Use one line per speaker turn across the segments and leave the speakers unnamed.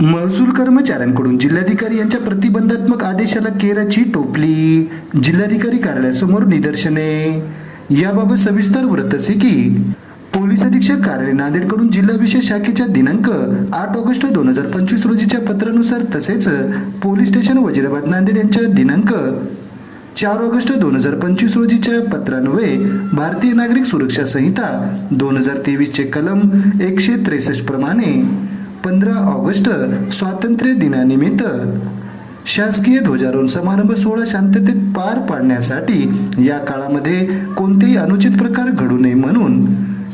महसूल कर्मचाऱ्यांकडून जिल्हाधिकारी यांच्या प्रतिबंधात्मक आदेशाला केराची टोपली. जिल्हाधिकारी कार्यालयासमोर निदर्शने. याबाबत सविस्तर वृत्त असे की पोलीस अधीक्षक कार्यालय नांदेडकडून जिल्हा विशेष शाखेच्या दिनांक आठ ऑगस्ट दोन हजार पंचवीस रोजीच्या पत्रानुसार तसेच पोलीस स्टेशन वजिराबाद नांदेड यांच्या दिनांक चार ऑगस्ट दोन हजार पंचवीस रोजीच्या पत्रान्वये भारतीय नागरिक सुरक्षा संहिता दोन हजार तेवीसचे कलम एकशे त्रेसष्ट प्रमाणे पंधरा ऑगस्ट स्वातंत्र्य दिनानिमित्त शासकीय ध्वजारोहण समारंभ सोहळा शांततेत पार पाडण्यासाठी या काळामध्ये कोणतेही अनुचित प्रकार घडू नये म्हणून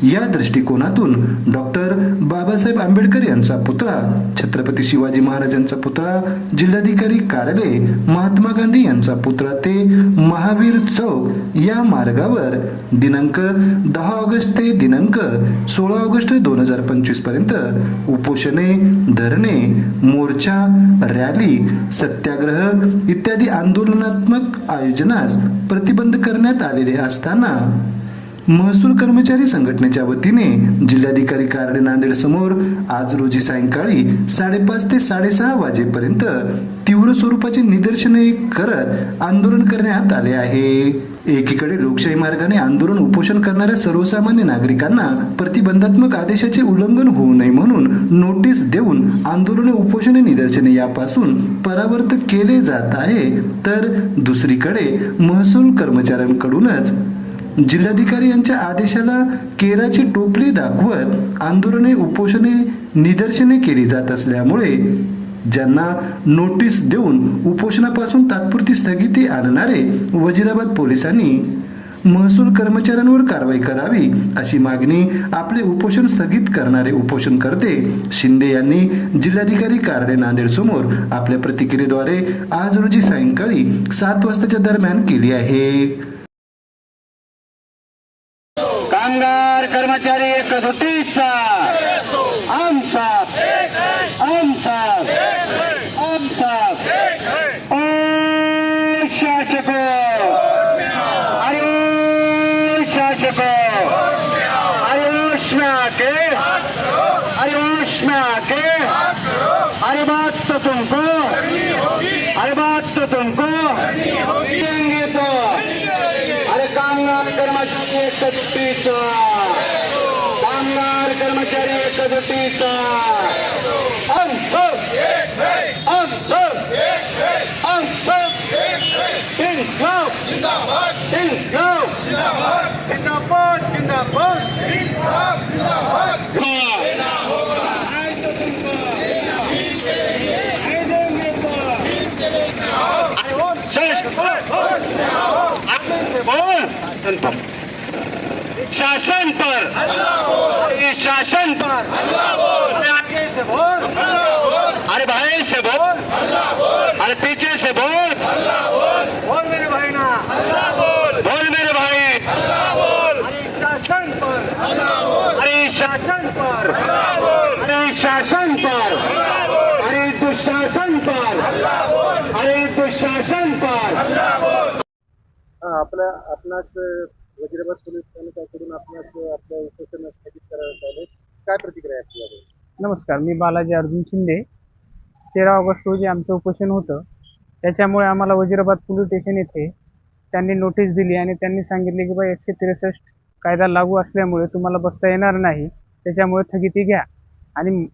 या दृष्टिकोनातून डॉक्टर बाबासाहेब आंबेडकर यांचा पुतळा छत्रपती शिवाजी महाराजांचा पुतळा जिल्हाधिकारी कार्यालय महात्मा गांधी यांचा पुतळा ते महावीर चौक या मार्गावर दिनांक दहा ऑगस्ट ते दिनांक सोळा ऑगस्ट दोन हजार पंचवीसपर्यंत उपोषणे धरणे मोर्चा रॅली सत्याग्रह इत्यादी आंदोलनात्मक आयोजनास प्रतिबंध करण्यात आलेले असताना महसूल कर्मचारी संघटनेच्या वतीने जिल्हाधिकारी कार्यालय नांदेड समोर आज रोजी सायंकाळी साडेपाच ते साडेसहा वाजेपर्यंत तीव्र स्वरूपाचे निदर्शने करत आंदोलन करण्यात आले आहे. एकीकडे लोकशाही मार्गाने आंदोलन उपोषण करणाऱ्या सर्वसामान्य नागरिकांना प्रतिबंधात्मक आदेशाचे उल्लंघन होऊ नये म्हणून नोटीस देऊन आंदोलने उपोषणे निदर्शने यापासून परावर्त केले जात आहे. तर दुसरीकडे महसूल कर्मचाऱ्यांकडूनच जिल्हाधिकारी यांच्या आदेशाला केराची टोपली दाखवत आंदोलने उपोषणे निदर्शने केली जात असल्यामुळे ज्यांना नोटीस देऊन उपोषणापासून तात्पुरती स्थगिती आणणारे वजिराबाद पोलिसांनी महसूल कर्मचाऱ्यांवर कारवाई करावी अशी मागणी आपले उपोषण स्थगित करणारे उपोषणकर्ते शिंदे यांनी जिल्हाधिकारी कार्यालय नांदेड समोर आपल्या प्रतिक्रियेद्वारे आज रोजी सायंकाळी सात वाजताच्या दरम्यान केली आहे.
कामगार कर्मचारी एकजुटीचा आमचा आमचा आमचा ओ शासक अरे ओ शासक अरे उष्मा के अरे उष्मा के अरे बात तो तुमको अरे बात तो तुमको देंगे तो अरे कामगार कर्मचारी एकजुटीचा. कामगार कर्मचारी एकजुटीचा. शासन पर। शासन पर। इस शासन पर। आगे से बोल अरे भाई से बोल। अरे पीछे से बोल मेरे भाई ना बोल मेरे भाई अरे शासन पर अरे शासन पर अरे शासन पर अरे दुशासन पर अरे दुशासन पर
आपल्या आपणास वजिराबाद पोलीस स्थानकाकडून आपणास आपलं उपोषण स्थगित करण्यात आले काय प्रतिक्रिया आहे
नमस्कार मी बालाजी अर्जुन शिंदे. तेरा ऑगस्ट रोजी आमचं उपोषण होतं. त्याच्यामुळे आम्हाला वजिराबाद पोलीस स्टेशन येथे त्यांनी नोटीस दिली आणि त्यांनी सांगितले की बा एकशे त्रेसष्ट कायदा लागू असल्यामुळे तुम्हाला बसता येणार नाही. त्याच्यामुळे स्थगिती घ्या. आणि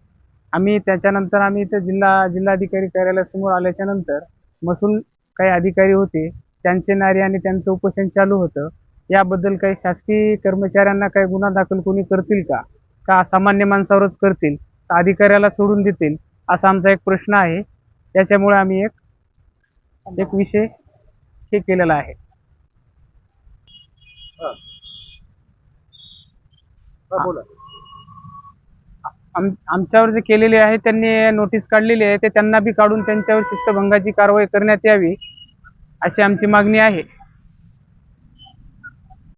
आम्ही त्याच्यानंतर आम्ही इथं जिल्हा जिल्हाधिकारी कार्यालयासमोर आल्याच्यानंतर महसूल काही अधिकारी होते त्यांचे नारे आणि त्यांचं उपोषण चालू होतं. याबद्दल काही शासकीय कर्मचाऱ्यांना काही गुन्हा दाखल कोणी करतील का? का सामान्य माणसावरच करतील? अधिकाऱ्याला सोडून देतील? असा आमचा एक प्रश्न आहे. त्याच्यामुळे आम्ही एक एक विषय हे केलेला आहे.
हा
आम आमच्यावर जे केलेले आहे त्यांनी नोटीस काढलेली आहे ते त्यांना बी काढून त्यांच्यावर शिस्तभंगाची कारवाई करण्यात यावी. अशी आमची मागणी आहे.